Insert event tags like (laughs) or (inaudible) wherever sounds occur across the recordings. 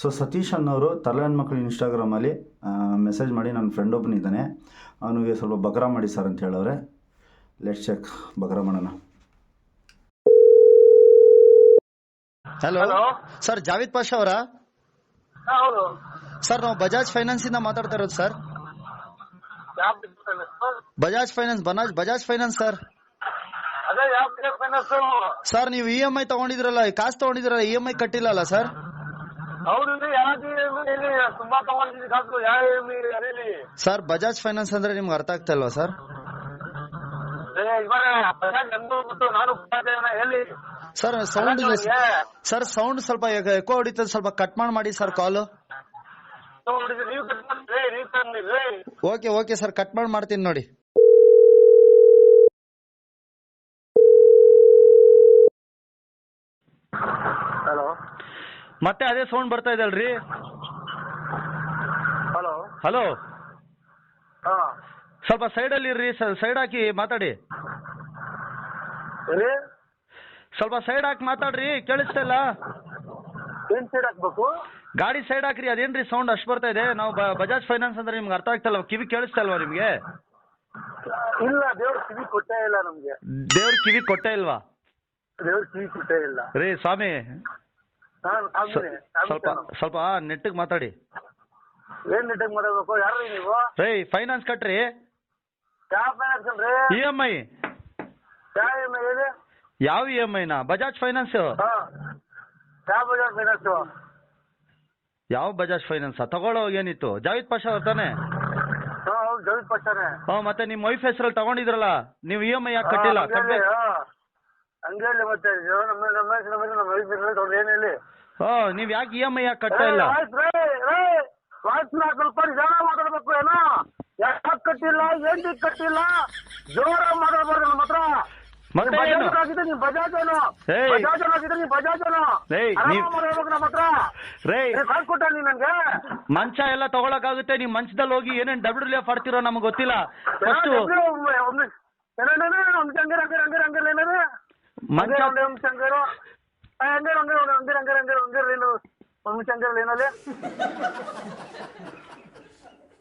So Satish ಅನ್ನೋರು ತಲೆಹಣ್ಣು ಮಕ್ಕಳು ಇನ್ಸ್ಟಾಗ್ರಾಮಲ್ಲಿ ಮೆಸೇಜ್ ಮಾಡಿ ನನ್ನ ಫ್ರೆಂಡ್ ಒಬ್ಬನಿದ್ದಾನೆ ಅವನಿಗೆ ಸ್ವಲ್ಪ ಬಕರ ಮಾಡಿ ಸರ್ ಅಂತ ಹೇಳವ್ರೆ. ಲೆಟ್ ಚೆಕ್ ಬಕರ ಮಾಡೋಣ. ಹಲೋ ಸರ್ ಜಾವೇದ್ ಪಾಷಾ ಅವರಾ? ಹೌದು. ಸರ್ ನಾವು ಬಜಾಜ್ ಫೈನಾನ್ಸ್ ಇಂದ ಮಾತಾಡ್ತಾ ಇರೋದು ಸರ್ ಬಜಾಜ್ ಫೈನಾನ್ಸ್ ಬನಾಜ್ ಬಜಾಜ್ ಫೈನಾನ್ಸ್ ಸರ್ ಸರ್ ನೀವು ಇ ಎಂ ಐ ತಗೊಂಡಿದ್ರಲ್ಲ ಕಾಸು ತಗೊಂಡಿದ್ರಲ್ಲ ಇ ಎಂ ಐ ಕಟ್ಟಿಲ್ಲ ಸರ್ ಹೌದು ಯಾಕೆ ಇಲ್ಲಿ ತುಂಬಾ ತಗೊಂಡಿದ್ದೀನಿ ಕಾಸು. ಯಾವ ಅದೇಲಿ ಸರ್ ಬಜಾಜ್ ಫೈನಾನ್ಸ್ ಅಂದ್ರೆ ನಿಮ್ಗೆ ಅರ್ಥ ಆಗ್ತಾ ಇಲ್ವಾ sir? Sir sound sir sound ಸ್ವಲ್ಪ ಎಕೋ ಹೊಡಿತದೆ ಸ್ವಲ್ಪ ಕಟ್ ಮಾಡಿ ಮಾಡಿ sir call okay okay sir cut ಮಾಡಿ ಮಾಡ್ತೀನಿ ನೋಡಿ ಹಲೋ ಮತ್ತೆ ಅದೇ ಸೌಂಡ್ ಬರ್ತಾ ಇದೆ ಅಲ್ರಿ? ಹಲೋ ಹಲೋ ಹಾ. ಸ್ವಲ್ಪ ಸೈಡಲ್ಲಿ ಇರ್ರಿ ಸೈಡ್ ಹಾಕಿ ಮಾತಾಡಿ. ಸ್ವಲ್ಪ ಸೈಡ್ ಹಾಕಿ ಮಾತಾಡ್ರಿ ಕೇಳಿಸ್ತಾ ಇಲ್ಲ? ಏನ್ ಸೈಡ್ ಹಾಕ್ಬೇಕು? ಗಾಡಿ ಸೈಡ್ ಹಾಕ್ರಿ ಅದೇನ್ರಿ ಸೌಂಡ್ ಅಷ್ಟು ಬರ್ತಾ ಇದೆ? ನಾವು ಬಜಾಜ್ ಫೈನಾನ್ಸ್ ಅಂದ್ರೆ ನಿಮ್ಗೆ ಅರ್ಥ ಆಗ್ತಲ್ಲ ಕಿವಿ ಕೇಳಿಸ್ತಾ ಇಲ್ವಾ ನಿಮ್ಗೆ? ಇಲ್ಲ ದೇವ್ರ ಕಿವಿ ಕೊಟ್ಟೇ ಇಲ್ಲ ನಮ್ಗೆ. ದೇವ್ರ ಕಿವಿ ಕೊಟ್ಟೇ ಇಲ್ವಾ? ದೇವ್ರ ಕಿವಿ ಕೊಟ್ಟೇ ಇಲ್ಲ. ರೀ ಸ್ವಾಮಿ ಸ್ವಲ್ಪ ಸ್ವಲ್ಪ ನೆಟ್ಟಿಗೆ ಮಾತಾಡಿ. ಏನ್ ನೆಟ್ಟಿಗೆ ಮಾತಾಡ್ಬೇಕು? ಯಾರು ನೀವು? ರೇ ಫೈನಾನ್ಸ್ ಕಟ್ರಿ. ಯಾವ ಫೈನಾನ್ಸ್ ಅಲ್ರಿ ಇ ಎಂ ಐ ಯಾವ ಎಂ ಐ ಹೇಳಿ? ಯಾವ ಇ ಎಂ ಐನ ಬಜಾಜ್ ಫೈನಾನ್ಸ್ ಯಾವ ಬಜಾಜ್ ಫೈನಾನ್ಸ್ ಯಾವ ಬಜಾಜ್ ಫೈನಾನ್ಸ್ ತಗೊಳ್ಳೋ ಏನಿತ್ತು? ಜಾವಿದ್ ಪಾಷಾ ಅವ್ರು ತಾನೆ? ಪಕ್ಷನೇ ಹಾ ಮತ್ತೆ ನಿಮ್ಮ ವೈಫ್ ಹೆಸರಲ್ಲಿ ತಗೊಂಡಿದ್ರಲ್ಲ ನೀವು ಇ ಎಂ ಐ ಯಾಕೆ ಕಟ್ಟಿಲ್ಲ? ಹಂಗೇಳಿ ಮತ್ತೆ. ಇದು ನಮ್ಮ ನಮ್ಮ ಹೆಸ್ರು ನಮ್ಮ ಹೆಸ್ರು ನಮ್ಮ ವೈಫ್ ಹೆಸ್ರು ಅವ್ರು ಏನ್ ಹಾ ನೀವ್ ಯಾಕೆ ಇ ಎಂ ಐ ಯಾಕೆ ಕಟ್ತಾ ಇಲ್ಲ? ವಾಯ್ಸ್ ಸ್ವಲ್ಪ ನಿಧಾನ ಮಾತಾಡ್ಬೇಕು ಏನೋ. ಯಾಕೆ ಕಟ್ಟಿಲ್ಲ ಏನ್ ಕಟ್ಟಿಲ್ಲ. ಜೋರ ಮಾತಾಡ್ಬಾರ್ದು ನಮ್ಮ ಹತ್ರ. ಮತ್ತೆ ನೀನ್ ಏನು? ಬಜಾಜ್ ಆಗಿದ್ರೆ ನೀನ್ ಬಜಾಜ್ ಏನು? ಏಯ್. ಬಜಾಜ್ ಆಗಿದ್ರೆ ನೀನ್ ಬಜಾಜ್ ಏನು? ಏಯ್, ಆರಾಮ ನೀವ್- ಮಾತಾಡ್ಬೇಕು ನಮ್ಮ ಹತ್ರ. ರೇ ನೀನ್ ಕೊಟ್ಟ ನೀನ್ ನನ್ಗೆ. ಮಂಚ ಎಲ್ಲ ತಗೊಳಕಾಗುತ್ತೆ ನೀವ್ ಮಂಚದಲ್ಲಿ ಹೋಗಿ ಏನೇನ್ ಡಬ್ಲ್ಯೂ ಎಫ್ ಆಡ್ತಿರೋ ನಮ್ಗೆ ಗೊತ್ತಿಲ್ಲ. ಫಸ್ಟ್ ಮಂಚ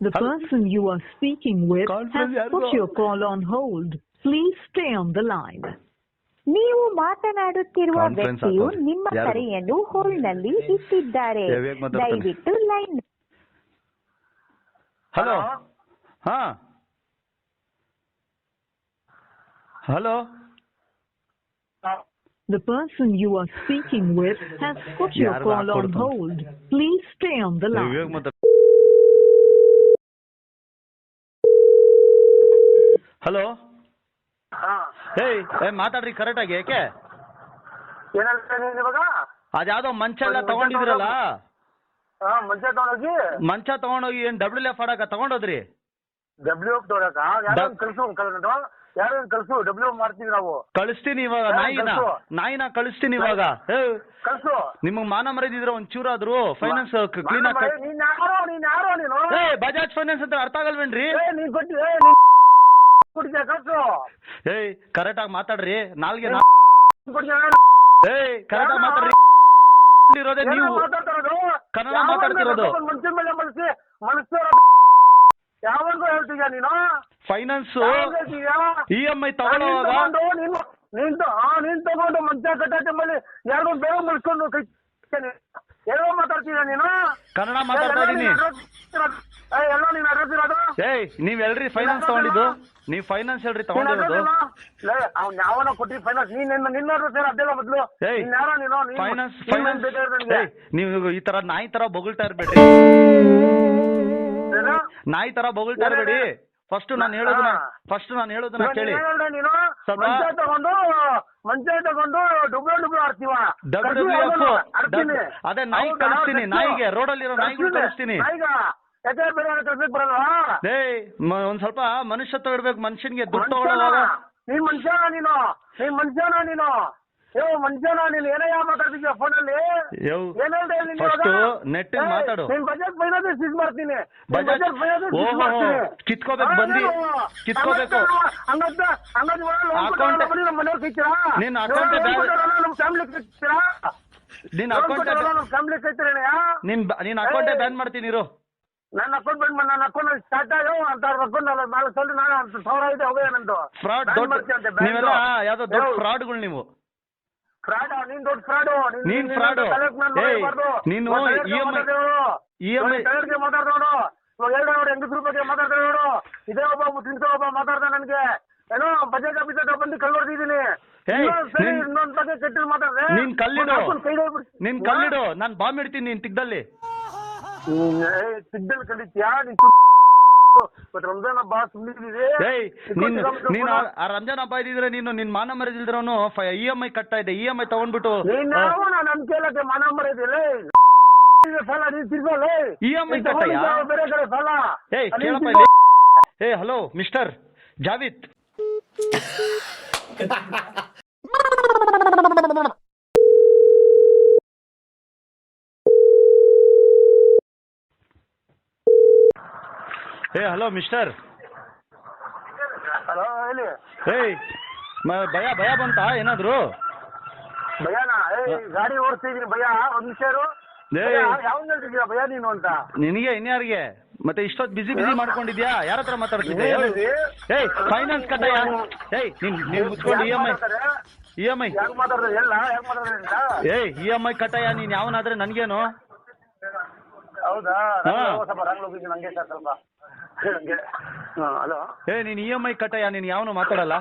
The person you are speaking with Conference has ಯಾರ್ಗೋ? put your call on hold. Please stay on the line. ನೀವು ಮಾತನಾಡುತ್ತಿರುವ Conference ವ್ಯಕ್ತಿಯು ಹಾಕೋದು. ನಿಮ್ಮ ಯಾರು? ಕರೆಯನ್ನು ಹೋಲ್ಡ್ನಲ್ಲಿ ಇಟ್ಟಿದ್ದಾರೆ ಏ, ವೇಗ ಮಾತಾಡ್ತಾನೆ. ದಯವಿಟ್ಟು ಲೈನ್ ಹಲೋ ಹಾ hello The person you are speaking with has put your call on hold. Please stay on the line. Hello ಏಯ್ ಏ ಮಾತಾಡ್ರಿ ಕರೆಕ್ಟ್ ಆಗಿ ಯಾಕೆ ಇವಾಗ? ಅದ್ಯಾವ್ದೋ ಮಂಚ ಎಲ್ಲ ತಗೊಂಡಿದ್ರಲ್ಲ? ಆ ಮಂಚ ತಗೊಂಡೋಗಿ. ಮಂಚ ತಗೊಂಡೋಗಿ ಏನ್ ಡಬ್ಲ್ಯೂ ಎಫ್ ಆಡಕ ತಗೊಂಡೋದ್ರಿ? ಡಬ್ಲ್ಯೂ ಎಫ್ ತಗೊಳಕ ಯಾರೋ ಒಂದ್ ಕಳ್ಸು ಡಬ್ಲ್ಯೂ ಮಾಡ್ತೀವಿ ನಾವು. ಕಳಿಸ್ತೀನಿ ಇವಾಗ ಏ, ನಾಯಿನ. ಕಳ್ಸು. ನಾಯಿನ ಕಳಿಸ್ತೀನಿ ಇವಾಗ. ಹೇ. ಕಳ್ಸು. ನಿಮಗ್ ಮಾನ ಮರೆದಿದ್ರೆ ಆದ್ರು ಫೈನಾನ್ಸ್ ಕ್ಲೀನ್ ಆಗಿ ಮರೆ, ನೀನ್ ಯಾರೋ ನೀನ್ ಯಾರೋ ನೀನು? ಏ ಬಜಾಜ್ ಫೈನಾನ್ಸ್ ಅಂತ ಅರ್ಥ ಆಗಲ್ವೇನ್ರಿ? ಏ ನೀನ್ ಕೊಟ್ಟಿ ಏ ನೀನ್ (laughs) ಕಳ್ಸು. ಏಯ್ ಕರೆಕ್ಟ್ ಆಗಿ ಮಾತಾಡ್ರಿ. ನಾಲ್ಗೆ ನೀನ್ ನಾ- ಏಯ್ ಕರೆಕ್ಟ್ ಆಗಿ ಮಾತಾಡ್ರಿ. ಇರೋದೇ ಏನೋ ನೀವು. ಮಾತಾಡ್ತಿರೋದು? ಕನ್ನಡ ಯಾವನ್ನ ಮಾತಾಡ್ತಿರೋದು. ಮನ್ಸಿನ ಮೇಲೆ ಮನಸ್ಸಿ ಮನಸ್ಸು ಯಾವಾಗ ಹೇಳ್ತೀಯ ನೀನು? ಫೈನಾನ್ಸ್ ಇ ಎಂ ಐ ತಗೊಳ್ಳುವಾಗ ನಿಂತು ತಗೊಂಡು ನೀನು ತಗೊಂಡು ಮಂಚ ಕಟ್ಟಾಟ ಮೇಲೆ ಯಾರಿಗೂ ಬೇಗ ಮುಳ್ಸ್ಕೊಂಡು ಕೈ ಏನೋ ಮಾತಾಡ್ತೀಯ ನೀನು? ಕನ್ನಡ ಮಾತಾಡ್ತಾ ಇದೀನಿ ಏ, ಎಲ್ಲೋ ನೀನ್ ಅಡ್ರೆಸ್ ಇರೋದು? ಏಯ್ ನೀವ್ ಎಲ್ರಿ ಫೈನಾನ್ಸ್ ತಗೊಂಡಿದ್ದು? ನೀವ್ ಫೈನಾನ್ಸ್ ಹೇಳ್ರಿ ತಗೊಂಡಿರೋದು? ಅವ್ನ್ ಯಾವನೋ ಕೊಟ್ಟಿ ಫೈನಾನ್ಸ್ ನೀನ್ ನಿನ್ನ ಅಡ್ರೆಸ್ ಏನೋ ಅದೆಲ್ಲ ಬದಲು ಯಾರೋ ನೀನು? ನೀನ್- ಫೈನಾನ್ಸ್ ಫೈನಾನ್ಸ್ ನೀವು ಈ ತರ ನಾಯಿ ತರ ಬೊಗಳ್ತಾ ಇರ್ಬೇಡ್ರಿ. ನಾಯಿ ತರ ಬೊಗಳ್ತಾ ಇರ್ಬೇಡಿ. ಫಸ್ಟ್ ನಾನು ಹೇಳೋದನ್ನ ಫಸ್ಟ್ ನಾನು ಹೇಳೋದನ್ನ ಕೇಳಿ. ನೀನ್ ಮಂಚ ತಗೊಂಡು ಮಂಚ ತಗೊಂಡು ಡಬ್ಲ್ಯೂ ಡಬ್ಲ್ಯೂ ಆಡ್ತೀವ. ಡಬ್ಲ್ಯೂ ಎಫ್ ಅದೇ ನಾಯಿ ಕಳಿಸ್ತೀನಿ ನಾಯಿಗೆ ರೋಡಲ್ಲಿರೋ ನಾಯಿಗೆ ಕಳಿಸ್ತೀನಿ ಒಂದ್ ಸ್ವಲ್ಪ ಮನುಷ್ಯತ್ವ ಇಡ್ಬೇಕು ಮನುಷ್ಯನ್ಗೆ ದುಡ್ಡು? ತಗೊಳ್ಳೋವಾಗ ನೀನ್ ಮನುಷ್ಯನ ನೀನು. ನೀನ್ ಮನುಷ್ಯನ ನೀನು. ಮನುಷ್ಯನ ನೀನು ಏನಯ್ಯ ಮಾತಾಡ್ತಿದ್ಯಾ ಫೋನಲ್ಲಿ ಯವ್ ಏನ್ ಹೇಳ್ದೆ ನೀನ್ ಫಸ್ಟ್ ಇವಾಗ? ನೆಟ್ ಏ, ಮಾತಾಡು. ನೀನ್ ಬಜೆಟ್ ಫೈನಾನ್ಸ್ ಸೀಸ್ ಮಾಡ್ತೀನಿ. ನೀನ್ ಸೀಸ್ ಓಹೋ, ಮಾಡ್ತೀನಿ. ಕಿತ್ಕೋಬೇಕು ಬಂದಿ. ಹಂಗಂತ ಹಂಗಂತ ಇವಾಗ loan ನಮ್ಮ ಮನೆಯವ್ರ್ loan ನಮ್ಮ ನಿನ್ ಅಕೌಂಟ್ ನಿನ್? ಬ- ನಿನ್ ಅಕೌಂಟೇ ಬ್ಯಾನ್ ಮಾಡ್ತೀನಿ ಇರು. ನನ್ನ ಅಕೌಂಟ್ ಬಂದ್ ನನ್ನ ಅಕೌಂಟ್ ಸ್ಟಾರ್ಟ್ ಆಗೋ ಅಂತ ಅಕೌಂಟ್ ಸಲ ನಾನು ಸಾವಿರ ಇದೆ ಹೋಗೋ ನಂದು. ಫ್ರಾಡ್ ದೊಡ್ಡ ನೀವೆಲ್ಲ ಯಾವ್ದೋ ದೊಡ್ಡ ಫ್ರಾಡ್ಗಳು ನೀವು. ನೀನ್ ಫ್ರಾಡ್ ನೀನ್ ಮಾತಾಡ್ದವನು ಇವಾಗ ಎರಡು ನೋಡಿ ಹೆಂಗಸ್ರ ಬಗ್ಗೆ ಮಾತಾಡ್ತಾರೆ ನೋಡು ಇದೇ ಒಬ್ಬ ಮುಸ್ಲಿಮ್ಸ್ ಒಬ್ಬ ಮಾತಾಡ್ತಾ ನನ್ಗೆ. ಏನೋ ಬಜೆಟ್ ಆಫೀಸ್ ಹತ್ರ ಬಂದು ಕಲ್ ಹೊಡೆದಿದ್ದೀನಿ ಏಯ್, ಸರಿ ನೀನ್- ಇನ್ನೊಂದ್ ಬಗ್ಗೆ ಕೆಟ್ಟ ಮಾತಾಡ್ದೆ. ನೀನ್ ಕಲ್ಲಿಡು. ನೀನ್ ಕಲ್ಲಿಡು. ನಾನ್ ಬಾಂಬ್ ಇಡ್ತೀನಿ ನೀನ್ ತಿಗ್ದಲ್ಲಿ. ಸಿಗ್ನಲ್ ಕಲಿತ್ಯಾ? ನೀನ್ ಇವತ್ತು ರಂಜಾನ್ ಹಬ್ಬ ಸುಮ್ಮನಿದ್ದೀವಿ ಏಯ್ ನೀನ್ ನೀನ್ ಆ- ಆ ರಂಜಾನ್ ಹಬ್ಬ ಇದ್ದಿದ್ರೆ ನೀನು ನಿನ್ ಮಾನ ಮರೆದಿಲ್ದ್ರೂ ಇ ಎಂ ಐ ಕಟ್ತಾ ಇದೆ ಇ ಎಂ ಐ ತಗೊಂಡ್ಬಿಟ್ಟು ನೀನ್ ಯಾವ ನನ್ ಕೇಳಕ್ಕೆ ಮನ ಮರಿದಿಲ್ಲ? ಸಾಲ ನೀನ್ ತಿರ್ಸಲ್ಲ EMI ಕಟ್ಟಯ್ಯ? ಬೇರೆ ಕಡೆ ಏಯ್ ಕೇಳಪ್ಪ. ಇಲ್ಲಿ. ಏ ಹಲೋ ಮಿಸ್ಟರ್ ಜಾವಿತ್ (laughs) ಏ ಹಲೋ ಮಿಸ್ಟರ್. ಹಲೋ ಹೇಳಿ. ಏಯ್ ಮ- ಭಯ ಭಯ ಬಂತಾ? ಏನಾದ್ರು? ಭಯನಾ? ಏ ಗಾಡಿ ಓಡಿಸ್ತಿದೀನಿ ಭಯ. ಒಂದ್ ನಿಮಿಷ ಇರು. ಏಯ್. ಭಯ ನೀನು ಅಂತ. ನಿನಗೆ ಇನ್ಯಾರಿಗೆ? ಮತ್ತೆ ಇಷ್ಟೊತ್ತು ಬಿಸಿ ಬಿಸಿ ಮಾಡ್ಕೊಂಡಿದ್ಯಾ? ಯಾರ ಹತ್ರ ಮಾತಾಡ್ತಿದ್ದೆ? ಏನ್ ಏಯ್ ಫೈನಾನ್ಸ್ ಕಟ್ಟಯ್ಯ ಏಯ್ ನೀನ್ ನೀನ್ ಮುಚ್ಕೊಂಡು E M I E M I ಯಾಕೆ ಮಾತಾಡ್ತಾರೆ? ಎಲ್ಲ ಯಾಕೆ ಮಾತಾಡ್ತಾರೆ ಏಯ್ ಇ ಎಂ ಐ ಕಟ್ಟಯ್ಯ ನೀನ್? ಯಾವನಾದ್ರೆ ನನ್ಗೇನು? ಹೌದಾ? ಹಾ. ರಾಂಗ್ ಲೊಕೇಶನ್ ಸರ್ ಸ್ವಲ್ಪ. ಹಂಗೆ ಹಲೋ. ಏ ನೀನ್ ಇ ಎಂ ಐ ಕಟ್ಟಯ್ಯ ನೀನ್ ಯಾವನು ಮಾತಾಡಲ್ಲ?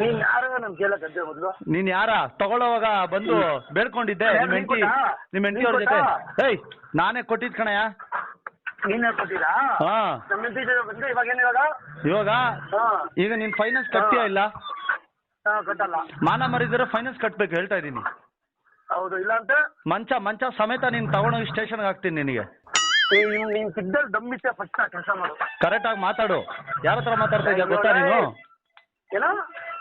ನೀನ್ ಯಾರು ಕೇಳಕದ್ದೆ ಮೊದ್ಲು? ನೀನ್ ಯಾರ? ತಗೊಳ್ಳೋವಾಗ ಬಂದು ಬೇಡ್ಕೊಂಡಿದ್ದೆ ನಿಮ್ ಹೆಂಡತಿ? ನಿಮ್ ಹೆಂಡತಿ ಅವ್ರ ಜೊತೆ? ಏಯ್ ನಾನೇ ಕೊಟ್ಟಿದ್ ಕಣಯ್ಯ. ನೀನೇ ಕೊಟ್ಟಿರಾ ಹಾ. ನಮ್ಮ ಹೆಂಡತಿ ಬಂದು ಇವಾಗ ಏನ್ ಇವಾಗ? ಇವಾಗ? ಹಾ. ಈಗ ನೀನ್ ಫೈನಾನ್ಸ್ ಕಟ್ತೀಯ ಇಲ್ಲ? ಹಾ ಕಟ್ಟಲ್ಲ. ಮಾನ ಮರಿದ್ರೆ ಫೈನಾನ್ಸ್ ಕಟ್ಬೇಕು ಹೇಳ್ತಾ ಇದೀನಿ. ಹೌದು ಇಲ್ಲ ಅಂತ? ಮಂಚ ಮಂಚ ಸಮೇತ ನೀನ್ ತಗೊಂಡೋಗಿ ಸ್ಟೇಷನ್ಗೆ ಹಾಕ್ತೀನಿ ನಿನಗೆ. ನೀನ್ ನೀನ್ ದಮ್ ಇತ್ತೆ ಫಸ್ಟ್ ಕೆಲಸ ಮಾಡು ಕರೆಕ್ಟ್ ಆಗಿ ಮಾತಾಡು. ಯಾರ ಹತ್ರ ಮಾತಾಡ್ತಾ ಇದ್ಯಾ ಗೊತ್ತಾ ನೀನು? ಏನೋ?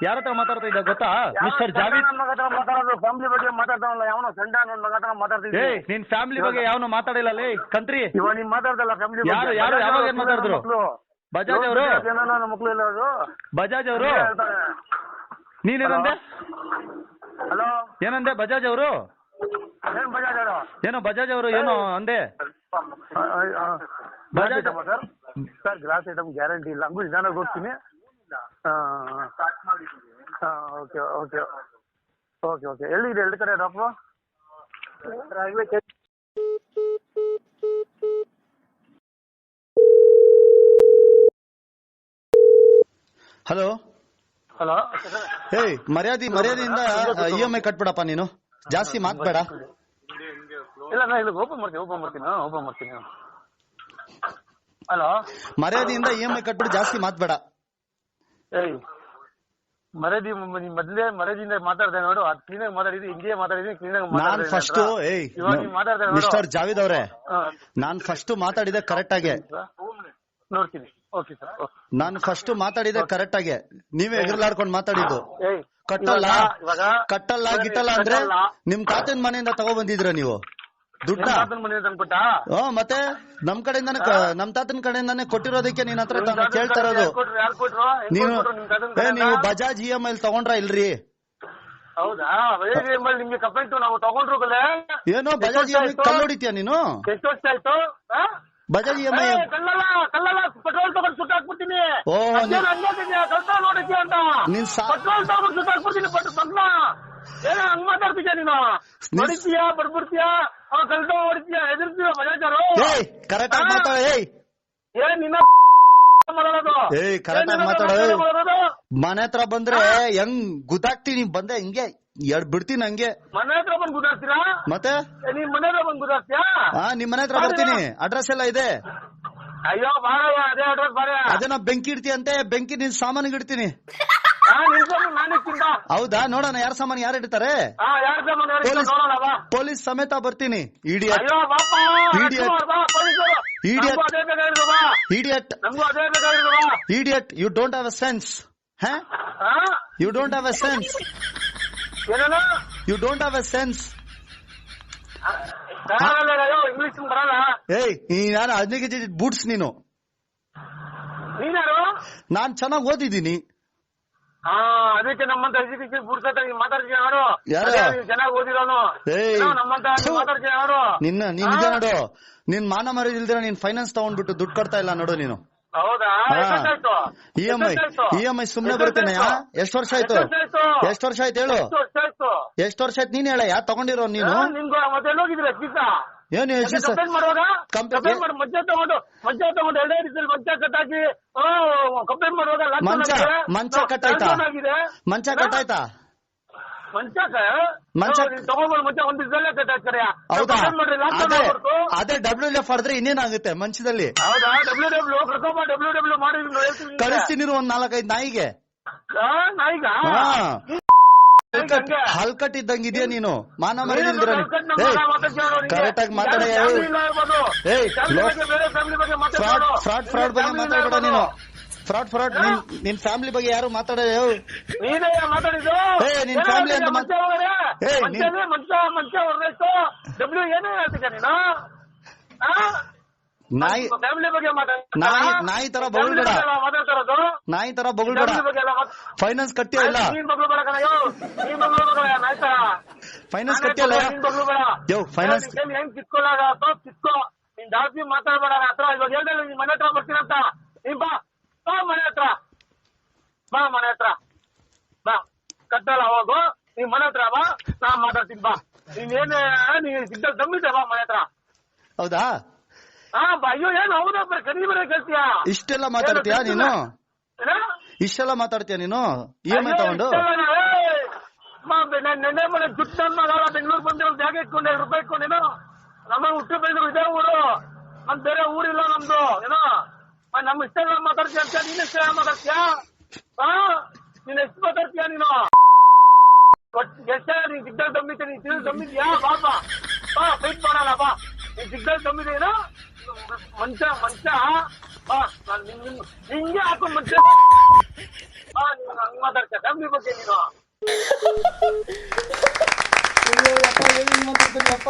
ಯಾರ ಹತ್ರ ಮಾತಾಡ್ತಾ ಇದ್ಯಾ ಗೊತ್ತಾ? ಮಿಸ್ಟರ್ ಜಾವಿದ್ ನನ್ನ ಮಗ ಹತ್ರ ಮಾತಾಡೋದು ಫ್ಯಾಮಿಲಿ ಬಗ್ಗೆ ಮಾತಾಡ್ತಾವಲ್ಲ ಯಾವನೋ ಸಂಡ ನನ್ನ ಮಗ ಹತ್ರ ಮಾತಾಡ್ತಿದ್ದೆ ಏಯ್ ನಿನ್ ಫ್ಯಾಮಿಲಿ ಬಗ್ಗೆ ಯಾವನು ಮಾತಾಡಿಲ್ಲ ಲೇ ಕಂತ್ರಿ ಇವ ನೀನ್ ಮಾತಾಡ್ದಲ್ಲ ಫ್ಯಾಮಿಲಿ ಯಾರು ಯಾರು ಯಾವಾಗ ಏನ್ ಮಾತಾಡಿದ್ರು? ಬಜಾಜ್ ಅವರು? ನನ್ನ ಮಕ್ಳು ಇಲ್ಲ ಅವರು ಬಜಾಜ್ ಅವರು? ನೀನೇನಂದೆ ಹಲೋ? ಏನಂದೆ ಬಜಾಜ್ ಅವರು? ಏನ್ ಬಜಾಜ್ ಅವರು? ಏನೋ ಬಜಾಜ್ ಅವರು ಏನೋ ಅಂದೆ? Bajaj sir? Sir glass item guarantee ಇಲ್ಲ. ಹಂಗೂ ನಿಧಾನ ಹೋಗ್ತೀನಿ ಹಾಂ ಓಕೆ ಓಕೆ ಓಕೆ ಓಕೆ. ಎಲ್ಲಿದೆ? ಎರಡು ಕಡೆ ಡಾಕ್ಟ್ರು? ಹಲೋ? ಹಲೋ? ಏಯ್ ಮರ್ಯಾದೆ ಮರ್ಯಾದೆಯಿಂದ ಇ ಎಂ ಐ ಕಟ್ಬಿಡಪ್ಪ ನೀನು. ಜಾಸ್ತಿ ಮಾತ್ಬೇಡ ಇಲ್ಲ ನಾ ಇಲ್ಲಿ ಓಪನ್ ಮಾಡ್ತೀನಿ ಓಪನ್ ಮಾಡ್ತೀನಿ ಓಪನ್ ಮಾಡ್ತೀನಿ ಹಲೋ ಮರ್ಯಾದೆಯಿಂದ ಇ ಎಂ ಐ ಕಟ್ಬಿಟ್ಟು ಜಾಸ್ತಿ ಮಾತ್ಬೇಡ. ಏಯ್ ನೀನ್ ಮೊದ್ಲೇ ಮರ್ಯಾದಿಯಿಂದ ಮಾತಾಡ್ದೆ ನೋಡು ಅದ್ ಕ್ಲೀನಾಗಿ ಮಾತಾಡಿದ್ವಿ ಹಿಂಗೆ ಮಾತಾಡಿದ್ವಿ ಕ್ಲೀನಾಗಿ ನಾನ್ ಫಸ್ಟ್ ಏಯ್ ಮಾತಾಡ್ದೆ ನೋಡು. ಮಿಸ್ಟರ್ ಜಾವಿದ್ ಅವ್ರೆ. ನಾನ್ ಫಸ್ಟ್ ಮಾತಾಡಿದೆ ಕರೆಕ್ಟ್ ಆಗಿ. ನೋಡ್ತೀನಿ ಓಕೆ ಸರ್ ನಾನು ಫಸ್ಟ್ ಮಾತಾಡಿದೆ ಕರೆಕ್ಟ್ ಆಗಿ. ನೀವೇ ಎಗರ್ಲಾಡ್ಕೊಂಡು ಮಾತಾಡಿದ್ದು. ಏಯ್ ಕಟ್ಟಲ್ಲ? ಇವಾಗ- ಕಟ್ಟಲ್ಲ ಗಿಟ್ಟಲ್ಲ ಅಂದ್ರೆ. ನಿಮ್ ತಾತನ್ ಮನೆಯಿಂದ ತಗೊಬಂದಿದ್ರ ನೀವು? ದುಡ್ಡ? ಮತ್ತೆ ನಮ್ ಕಡೆಯಿಂದ ನಮ್ ತಾತನ್ ಕಡೆಯಿಂದಾನೆ ಕೊಟ್ಟಿರೋದಕ್ಕೆ ನೀನ್ ಹತ್ರ ಕೇಳ್ತಾ ಇರೋದು. ನೀನು? ನೀವು ಬಜಾಜ್ ಇ ಎಂ ಐ ತಗೊಂಡ್ರ ಇಲ್ರಿ? ಹೌದಾ? ನಿಮ್ಗೆ ಕಂಪ್ಲೇಂಟ್ ನಾವು ತಗೊಂಡ್ರು ಏನೋ ಬಜಾಜ್ ಇ ಎಂ ಐ ಕಲ್ಲು ಹೊಡಿತೀಯ ನೀನು? ಎಷ್ಟು ವರ್ಷ ಆಯ್ತು? ಬಜಾಜ್ ಇ ಎಂ ಐ ಕಲ್ಲಲ್ಲ ಕಲ್ಲಲ್ಲ ಪೆಟ್ರೋಲ್ ತಗೊಂಡು ಸುಟ್ಟಾಕ್ಬಿಡ್ತೀನಿ ಓ, ನೀ- ಕಲ್ತ ನೋಡಿದ್ಯಾ? ಅಂತ. ನೀನ್ ಸಾ- ಪೆಟ್ರೋಲ್ ತಗೊಂಡು ಸುಟ್ಟಾಕ್ಬಿಡ್ತೀನಿ ಬಟ್ ಬಂದ್ನ ಏನ ಹಂಗ್ ಮಾತಾಡ್ತೀಯ ನೀನು? ನೀನ್- ಹೊಡಿತೀಯಾ ಬರ್ಬಿಡ್ತೀಯಾ? ಅವ ಕಲ್ತ ಹೊಡಿತೀಯಾ? ಎದುರ್ತೀಯ ಬಜಾಜರು ಏಯ್ ಕರೆಕ್ಟ್ ಆಗಿ ಮಾತಾಡ ಏಯ್. ಏ ನಿನ್ನ ಮಾತಾಡೋದು. ಏಯ್, correct ಆಗಿ ಮಾತಾಡು. ಮನೆ ಹತ್ರ ಬಂದ್ರೆ ಹೆಂಗ್ ಗುದ್ದಾಕ್ತೀನಿ ಬಂದೆ ಹಿಂಗೆ. ಎಡ್ ಬಿಡ್ತೀನಿ ಹಂಗೆ. ಮನೆ ಹತ್ರ ಬಂದು ಗುದಾಡ್ತೀರಾ ಮತ್ತೆ? ನೀನ್ ಮನೆ ಹತ್ರ ಬಂದ್ ಗುದಾಡ್ತೀಯಾ ಹಾ ನಿಮ್ ಮನೆ ಹತ್ರ ಬರ್ತೀನಿ. ಅಡ್ರೆಸ್ ಎಲ್ಲ ಇದೆ. ಅಯ್ಯೋ ಬಾರಯ್ಯ ಅದೇ ಅಡ್ರೆಸ್ ಬಾರ. ಅದೇ ನಾ ಬೆಂಕಿ ಇಡ್ತೀಯಂತೆ. ಬೆಂಕಿ ನಿನ್ ಸಾಮಾನ್ ಇಡ್ತೀನಿ ಹೌದಾ? ನೋಡೋಣ ಯಾರ ಸಾಮಾನು ಯಾರು ಇಡ್ತಾರೆ? ಪೊಲೀಸ್ ಸಮೇತ ಬರ್ತೀನಿ. Idiot idiot idiot you don't have a sense you don't have a sense you don't have a sense English ಬರಲ್ಲ. ಏಯ್ ನಾನು ಹದಿನೈದು ಬೂಟ್ಸ್ ನೀನು? ನೀನ್ಯಾರು ನಾನ್ ಚೆನ್ನಾಗಿ ಓದಿದ್ದೀನಿ. ಅದಕ್ಕೆ ನಮ್ಮಂತ ಎಜುಕೇಶನ್ ಪುರ್ಸತ್ತ ಮಾತಾಡ್ತೀನಿ ಯಾರು? ಯಾರು? ಚೆನ್ನಾಗಿ ಓದಿರೋನು ನಮ್ಮಂತ. ಮಾತಾಡ್ತೀನಿ ಯಾರು? ನಿನ್ನ ನೀನ್ ನೋಡು. ನಿನ್ ಮಾನ ಮರ್ಯಾದೆ ಇಲ್ದಿರ ನೀನ್ ಫೈನಾನ್ಸ್ ತಗೊಂಡ್ಬಿಟ್ಟು ದುಡ್ಡು ಕೊಡ್ತಾ ಇಲ್ಲ ನೋಡು ನೀನು? ಇ ಎಂ ಐ ಎಷ್ಟಾಯ್ತು? ಇ ಎಂ ಐ ಸುಮ್ನೆ? ಬರ್ತೇನೆ ಎಷ್ಟು ವರ್ಷ ಆಯ್ತು? ಎಷ್ಟ್ ಎಷ್ಟು ವರ್ಷ ಆಯ್ತು ಹೇಳು? ಎಷ್ಟು ವರ್ಷ ಆಯ್ತು? ಆಯ್ತು? ನೀನ್ ಹೇಳ ಯಾ ತಗೊಂಡಿರೋ ನೀನು? ಏನು ಮಂಚ ಕಟ್ಟಾಯ್ತಾ ಲಾಕ್ ಮಂಚ ಕಟ್ ಕಟ್ಟಾಯ್ತಾ ಅದೇ ಡಬ್ಲ್ಯೂ ಎಫ್ ಆಡಿದ್ರೆ ಇನ್ನೇನಾಗುತ್ತೆ ಮಂಚದಲ್ಲಿ. ಕಳಿಸ್ತೀನಿ ಒಂದ್ ನಾಲ್ಕೈದು ನಾಯಿಗೆ. ಹಲ್ಕಟ್ ಇದ್ದಂಗ ಇದೆಯಾ ನೀನು ಮಾನ ನಿಂಗೆ. ಕರೆಕ್ಟ್ ಆಗಿ ಮಾತಾಡ ಫ್ರಾಡ್. ಫ್ರಾಡ್ ಬಗ್ಗೆ ಮಾತಾಡ್ಬೇಡ ನೀನು. Fraud fraud. ನಿನ್ ನಿನ್ ಫ್ಯಾಮಿಲಿ ಬಗ್ಗೆ ಯಾರು ಮಾತಾಡ ನೀನೇ ಮಾತಾಡಿದ್ದು? ಏಯ್, ನಿನ್ ಫ್ಯಾಮಿಲಿ ಅಂತ ಡಬ್ಲ್ಯೂ ಏನೇ ಹೇಳ್ತಿದ್ಯಾ ನೀನು? ನಾಯಿ ನಾಯಿ ನಾಯಿ ತರ ಬೊಗಳ್ಬೇಡ. ನಾಯಿ ತರ ಬೊಗಳ್ಬೇಡ. ಫೈನಾನ್ಸ್ ಕಟ್ಟಿಯ ಇಲ್ಲ? ಫೈನಾನ್ಸ್ ಕಟ್ಟಿಯಲ್ಲ ಯೋ, ಏನ್ ಹೆಂಗ್ ಕಿತ್ಕೊಳ್ಳಾಗ ಅಥವಾ ಕಿತ್ಕೋ. ನಿನ್ ಜಾಸ್ತಿ ಮಾತಾಡ್ಬೇಡ ಹತ್ರ ಇವಾಗ ಹೇಳ್ದೆ ನಿನ್ ಮನೆ ಹತ್ರ ಬರ್ತೀನಂತ. ನೀನ್ ಬಾ. ಬಾ ಮನೆ ಹತ್ರ. ಬಾ ಮನೆ ಹತ್ರ. ಬಾ. ಕತ್ತಲ ಹೋಗು. ನೀನ್ ಮನೆ ಹತ್ರ ಬಾ. ನಾ ಮಾತಾಡ್ತೀನಿ ಬಾ. ನೀನ್ ಏನ್ ನೀನ್ ಸಿದ್ಧ ದಮ್ಮಿದ್ದೆ ಬಾ ಮನೆ ಹತ್ರ. ಹೌದಾ? ಹಾ ಬಾ. ಅಯ್ಯೋ ಏನ್ ಹೌದಾ? ಬರ ಕರಿ ಬರ ಕೇಳ್ತೀಯ? ಇಷ್ಟೆಲ್ಲ ಮಾತಾಡ್ತೀಯಾ ನೀನು? ಇಷ್ಟೆಲ್ಲ ಮಾತಾಡ್ತೀಯ ನೀನು? ಏನ್ ತಗೊಂಡು? ನೆನ್ನೆ ಮನೆ ದುಡ್ಡು ನನ್ನ ಬೆಂಗಳೂರು ಬಂದಿರೋ ಜಾಗ ಇಟ್ಕೊಂಡು ಎರಡು ರೂಪಾಯಿ ಇಟ್ಕೊಂಡೇನೋ ನಮ್ಮ ಹುಟ್ಟು ಬೆಳೆದ್ರು ಇದೇ ಊರು. ನಮ್ ಬೇರೆ ಊರಿಲ್ಲ ನಮ್ದು ಏನೋ? ನಮ್ಮ ಇಷ್ಟೆಲ್ಲ ಮಾತಾಡ್ತೀಯ ನೀನ್ ಇಷ್ಟೆಲ್ಲ ಮಾತಾಡ್ತೀಯ ಹಾ ನೀನ್ ಎಷ್ಟು ಮಾತಾಡ್ತೀಯ ನೀನು ಎಷ್ಟ ನೀನ್ ಸಿಗ್ನಲ್ ದಮ್ಮಿದ್ದೆ ನೀನ್ ಸಿಗ್ನಲ್ ದಮ್ಮಿದ್ಯಾ ಬಾ ಬಾ ಬಾ ಫೈಟ್ ಮಾಡಲ್ಲ ಬಾ ನೀನ್ ಸಿಗ್ನಲ್ ದಮ್ಮಿದೇನು ಮನುಷ್ಯ ಮನುಷ್ಯ ಬಾ ನಾನು ನಿನ್ನ ಹಿಂಗೆ ಹಾಕೋ ಮನುಷ್ಯ ಬಾ ನೀನು ಹಂಗ್ ಮಾತಾಡ್ತೀಯ ದಮ್ಮಿ ಬಗ್ಗೆ ನೀನು ಅಯ್ಯೋಪ್ಪ ಏನು ಮಾತಾಡ್ತೀರಪ್ಪ